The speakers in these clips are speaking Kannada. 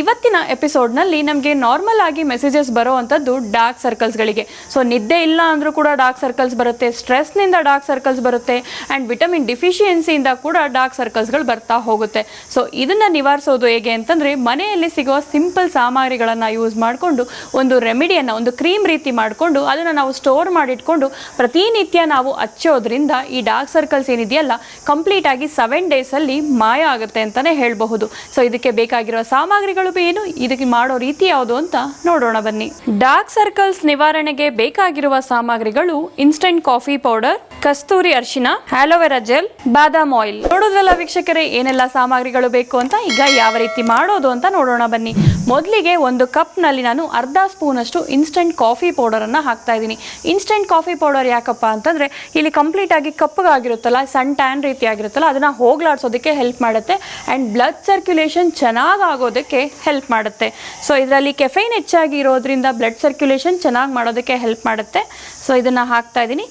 ಇವತ್ತಿನ ಎಪಿಸೋಡ್ನಲ್ಲಿ ನಮಗೆ ನಾರ್ಮಲ್ ಆಗಿ ಮೆಸೇಜಸ್ ಬರೋವಂಥದ್ದು ಡಾರ್ಕ್ ಸರ್ಕಲ್ಸ್ಗಳಿಗೆ ಸೊ ನಿದ್ದೆ ಇಲ್ಲ ಅಂದರೂ ಕೂಡ ಡಾರ್ಕ್ ಸರ್ಕಲ್ಸ್ ಬರುತ್ತೆ ಸ್ಟ್ರೆಸ್ನಿಂದ ಡಾರ್ಕ್ ಸರ್ಕಲ್ಸ್ ಬರುತ್ತೆ ಆ್ಯಂಡ್ ವಿಟಮಿನ್ ಡಿಫಿಷಿಯನ್ಸಿಯಿಂದ ಕೂಡ ಡಾರ್ಕ್ ಸರ್ಕಲ್ಸ್ಗಳು ಬರ್ತಾ ಹೋಗುತ್ತೆ. ಸೊ ಇದನ್ನು ನಿವಾರಿಸೋದು ಹೇಗೆ ಅಂತಂದರೆ, ಮನೆಯಲ್ಲಿ ಸಿಗುವ ಸಿಂಪಲ್ ಸಾಮಗ್ರಿಗಳನ್ನು ಯೂಸ್ ಮಾಡಿಕೊಂಡು, ಒಂದು ರೆಮಿಡಿಯನ್ನು ಒಂದು ಕ್ರೀಮ್ ರೀತಿ ಮಾಡಿಕೊಂಡು, ಅದನ್ನು ನಾವು ಸ್ಟೋರ್ ಮಾಡಿಟ್ಕೊಂಡು, ಪ್ರತಿನಿತ್ಯ ನಾವು ಹಚ್ಚೋದ್ರಿಂದ ಈ ಡಾರ್ಕ್ ಸರ್ಕಲ್ಸ್ ಏನಿದೆಯಲ್ಲ ಕಂಪ್ಲೀಟ್ ಆಗಿ ಸೆವೆನ್ ಡೇಸಲ್ಲಿ ಮಾಯ ಆಗುತ್ತೆ ಅಂತಲೇ ಹೇಳಬಹುದು. ಸೊ ಇದಕ್ಕೆ ಬೇಕಾಗಿರುವ ಸಾಮಗ್ರಿಗಳು ಏನು ಇದಕ್ಕೆ ಮಾಡೋ ರೀತಿ ಯಾವುದು ಅಂತ ನೋಡೋಣ ಬನ್ನಿ. ಡಾರ್ಕ್ ಸರ್ಕಲ್ಸ್ ನಿವಾರಣೆಗೆ ಬೇಕಾಗಿರುವ ಸಾಮಗ್ರಿಗಳು ಇನ್ಸ್ಟಂಟ್ ಕಾಫಿ ಪೌಡರ್ ಕಸ್ತೂರಿ ಅರಿಶಿನ ಆಲೋವೆರಾ ಜೆಲ್ ಬಾದಾಮ್ ಆಯಿಲ್ ನೋಡೋದ್ರಲ್ಲ ವೀಕ್ಷಕರೇ ಏನೆಲ್ಲ ಸಾಮಗ್ರಿಗಳು ಬೇಕು ಅಂತ? ಈಗ ಯಾವ ರೀತಿ ಮಾಡೋದು ಅಂತ ನೋಡೋಣ ಬನ್ನಿ. ಮೊದಲಿಗೆ ಒಂದು ಕಪ್ನಲ್ಲಿ ನಾನು ಅರ್ಧ ಸ್ಪೂನಷ್ಟು ಇನ್ಸ್ಟೆಂಟ್ ಕಾಫಿ ಪೌಡರನ್ನು ಹಾಕ್ತಾ ಇದ್ದೀನಿ. ಇನ್ಸ್ಟೆಂಟ್ ಕಾಫಿ ಪೌಡರ್ ಯಾಕಪ್ಪ ಅಂತಂದರೆ, ಇಲ್ಲಿ ಕಂಪ್ಲೀಟಾಗಿ ಕಪ್ಪಗಾಗಿರುತ್ತಲ್ಲ ಸನ್ ಟ್ಯಾನ್ ರೀತಿ ಆಗಿರುತ್ತಲ್ಲ ಅದನ್ನು ಹೋಗ್ಲಾಡ್ಸೋದಕ್ಕೆ ಹೆಲ್ಪ್ ಮಾಡುತ್ತೆ ಆ್ಯಂಡ್ ಬ್ಲಡ್ ಸರ್ಕ್ಯುಲೇಷನ್ ಚೆನ್ನಾಗಿ ಆಗೋದಕ್ಕೆ ಹೆಲ್ಪ್ ಮಾಡುತ್ತೆ. ಸೊ ಇದರಲ್ಲಿ ಕೆಫೈನ್ ಹೆಚ್ಚಾಗಿ ಇರೋದ್ರಿಂದ ಬ್ಲಡ್ ಸರ್ಕ್ಯುಲೇಷನ್ ಚೆನ್ನಾಗಿ ಮಾಡೋದಕ್ಕೆ ಹೆಲ್ಪ್ ಮಾಡುತ್ತೆ. ಸೊ ಇದನ್ನು ಹಾಕ್ತಾ ಇದ್ದೀನಿ.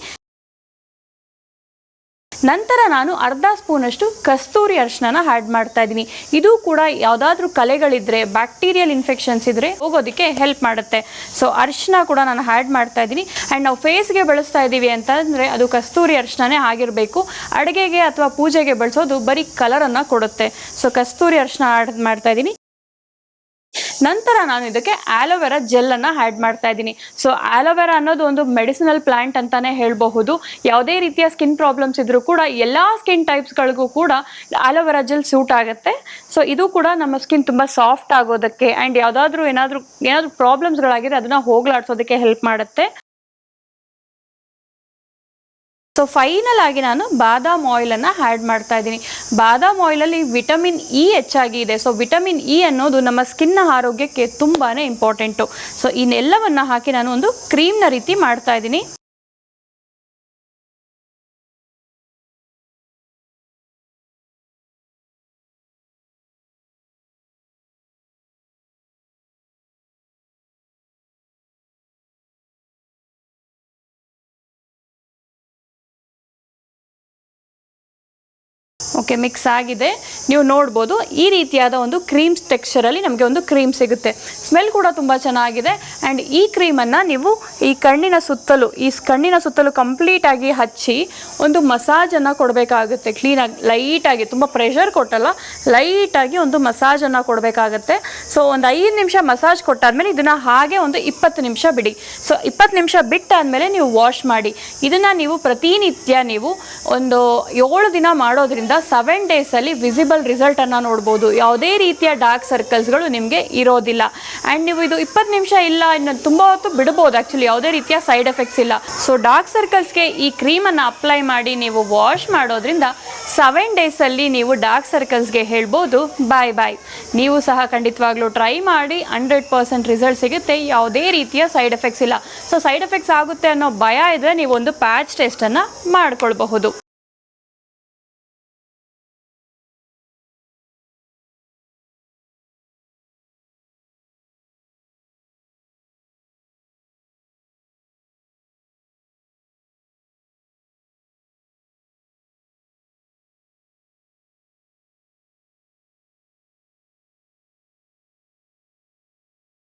ನಂತರ ನಾನು ಅರ್ಧ ಸ್ಪೂನಷ್ಟು ಕಸ್ತೂರಿ ಅರಿಶಿನ ಆ್ಯಡ್ ಮಾಡ್ತಾ ಇದ್ದೀನಿ. ಇದು ಕೂಡ ಯಾವುದಾದ್ರೂ ಕಲೆಗಳಿದ್ರೆ ಬ್ಯಾಕ್ಟೀರಿಯಲ್ ಇನ್ಫೆಕ್ಷನ್ಸ್ ಇದ್ದರೆ ಹೋಗೋದಕ್ಕೆ ಹೆಲ್ಪ್ ಮಾಡುತ್ತೆ. ಸೊ ಅರಿಶಿನ ಕೂಡ ನಾನು ಆ್ಯಡ್ ಮಾಡ್ತಾ ಇದ್ದೀನಿ. ಆ್ಯಂಡ್ ನಾವು ಫೇಸ್ಗೆ ಬಳಸ್ತಾ ಇದ್ದೀವಿ ಅಂತಂದರೆ ಅದು ಕಸ್ತೂರಿ ಅರಿಶಿನೇ ಆಗಿರಬೇಕು. ಅಡುಗೆಗೆ ಅಥವಾ ಪೂಜೆಗೆ ಬಳಸೋದು ಬರೀ ಕಲರನ್ನು ಕೊಡುತ್ತೆ. ಸೊ ಕಸ್ತೂರಿ ಅರಿಶಿನ ಆ್ಯಡ್ ಮಾಡ್ತಾ ಇದ್ದೀನಿ. ನಂತರ ನಾನು ಇದಕ್ಕೆ ಆಲೋವೆರಾ ಜೆಲ್ಲನ್ನು ಆ್ಯಡ್ ಮಾಡ್ತಾ ಇದ್ದೀನಿ. ಸೊ ಆಲೋವೆರಾ ಅನ್ನೋದು ಒಂದು ಮೆಡಿಸಿನಲ್ ಪ್ಲಾಂಟ್ ಅಂತಾನೆ ಹೇಳಬಹುದು. ಯಾವುದೇ ರೀತಿಯ ಸ್ಕಿನ್ ಪ್ರಾಬ್ಲಮ್ಸ್ ಇದ್ದರೂ ಕೂಡ ಎಲ್ಲ ಸ್ಕಿನ್ ಟೈಪ್ಸ್ಗಳಿಗೂ ಕೂಡ ಆಲೋವೆರಾ ಜೆಲ್ ಸೂಟ್ ಆಗುತ್ತೆ. ಸೊ ಇದು ಕೂಡ ನಮ್ಮ ಸ್ಕಿನ್ ತುಂಬ ಸಾಫ್ಟ್ ಆಗೋದಕ್ಕೆ ಆ್ಯಂಡ್ ಯಾವುದಾದ್ರೂ ಏನಾದರೂ ಏನಾದರೂ ಪ್ರಾಬ್ಲಮ್ಸ್ಗಳಾಗಿದೆ ಅದನ್ನು ಹೋಗ್ಲಾಡ್ಸೋದಕ್ಕೆ ಹೆಲ್ಪ್ ಮಾಡುತ್ತೆ. ಸೊ ಫೈನಲ್ ಆಗಿ ನಾನು ಬಾದಾಮ್ ಆಯಿಲನ್ನು ಆ್ಯಡ್ ಮಾಡ್ತಾ ಇದ್ದೀನಿ. ಬಾದಾಮ್ ಆಯಿಲಲ್ಲಿ ವಿಟಮಿನ್ ಇ ಹೆಚ್ಚಾಗಿ ಇದೆ. ಸೊ ವಿಟಮಿನ್ ಇ ಅನ್ನೋದು ನಮ್ಮ ಸ್ಕಿನ್ನ ಆರೋಗ್ಯಕ್ಕೆ ತುಂಬಾ ಇಂಪಾರ್ಟೆಂಟು ಸೊ ಇನ್ನೆಲ್ಲವನ್ನು ಹಾಕಿ ನಾನು ಒಂದು ಕ್ರೀಮ್ನ ರೀತಿ ಮಾಡ್ತಾ ಇದ್ದೀನಿ. ಓಕೆ ಮಿಕ್ಸ್ ಆಗಿದೆ. ನೀವು ನೋಡ್ಬೋದು, ಈ ರೀತಿಯಾದ ಒಂದು ಕ್ರೀಮ್ ಟೆಕ್ಸ್ಚರಲ್ಲಿ ನಮಗೆ ಒಂದು ಕ್ರೀಮ್ ಸಿಗುತ್ತೆ. ಸ್ಮೆಲ್ ಕೂಡ ತುಂಬ ಚೆನ್ನಾಗಿದೆ. ಆ್ಯಂಡ್ ಈ ಕ್ರೀಮನ್ನು ನೀವು ಈ ಕಣ್ಣಿನ ಸುತ್ತಲೂ, ಈ ಕಣ್ಣಿನ ಸುತ್ತಲೂ ಕಂಪ್ಲೀಟಾಗಿ ಹಚ್ಚಿ ಒಂದು ಮಸಾಜನ್ನು ಕೊಡಬೇಕಾಗುತ್ತೆ. ಕ್ಲೀನಾಗಿ ಲೈಟಾಗಿ ತುಂಬ ಪ್ರೆಷರ್ ಕೊಟ್ಟಲ್ಲ ಲೈಟಾಗಿ ಒಂದು ಮಸಾಜನ್ನು ಕೊಡಬೇಕಾಗುತ್ತೆ. ಸೊ ಒಂದು ಐದು ನಿಮಿಷ ಮಸಾಜ್ ಕೊಟ್ಟಾದ್ಮೇಲೆ ಇದನ್ನು ಹಾಗೆ ಒಂದು ಇಪ್ಪತ್ತು ನಿಮಿಷ ಬಿಡಿ. ಸೊ ಇಪ್ಪತ್ತು ನಿಮಿಷ ಬಿಟ್ಟಾದಮೇಲೆ ನೀವು ವಾಶ್ ಮಾಡಿ. ಇದನ್ನು ನೀವು ಪ್ರತಿನಿತ್ಯ ನೀವು ಒಂದು ಏಳು ದಿನ ಮಾಡೋದ್ರಿಂದ ಸೆವೆನ್ ಡೇಸಲ್ಲಿ ವಿಸಿಬಲ್ ರಿಸಲ್ಟನ್ನು ನೋಡ್ಬೋದು. ಯಾವುದೇ ರೀತಿಯ ಡಾರ್ಕ್ ಸರ್ಕಲ್ಸ್ಗಳು ನಿಮಗೆ ಇರೋದಿಲ್ಲ. ಆ್ಯಂಡ್ ನೀವು ಇದು ಇಪ್ಪತ್ತು ನಿಮಿಷ ಇಲ್ಲ, ಇನ್ನು ತುಂಬ ಹೊತ್ತು ಬಿಡ್ಬೋದು ಆ್ಯಕ್ಚುಲಿ ಯಾವುದೇ ರೀತಿಯ ಸೈಡ್ ಎಫೆಕ್ಟ್ಸ್ ಇಲ್ಲ. ಸೊ ಡಾರ್ಕ್ ಸರ್ಕಲ್ಸ್ಗೆ ಈ ಕ್ರೀಮನ್ನು ಅಪ್ಲೈ ಮಾಡಿ ನೀವು ವಾಶ್ ಮಾಡೋದ್ರಿಂದ ಸೆವೆನ್ ಡೇಸಲ್ಲಿ ನೀವು ಡಾರ್ಕ್ ಸರ್ಕಲ್ಸ್ಗೆ ಹೇಳ್ಬೋದು ಬಾಯ್ ಬಾಯ್ ನೀವು ಸಹ ಖಂಡಿತವಾಗ್ಲೂ ಟ್ರೈ ಮಾಡಿ ಹಂಡ್ರೆಡ್ ಪರ್ಸೆಂಟ್ ರಿಸಲ್ಟ್ ಸಿಗುತ್ತೆ, ಯಾವುದೇ ರೀತಿಯ ಸೈಡ್ ಎಫೆಕ್ಟ್ಸ್ ಇಲ್ಲ. ಸೊ ಸೈಡ್ ಎಫೆಕ್ಟ್ಸ್ ಆಗುತ್ತೆ ಅನ್ನೋ ಭಯ ಇದ್ದರೆ ನೀವು ಒಂದು ಪ್ಯಾಚ್ ಟೆಸ್ಟನ್ನು ಮಾಡ್ಕೊಳ್ಬಹುದು.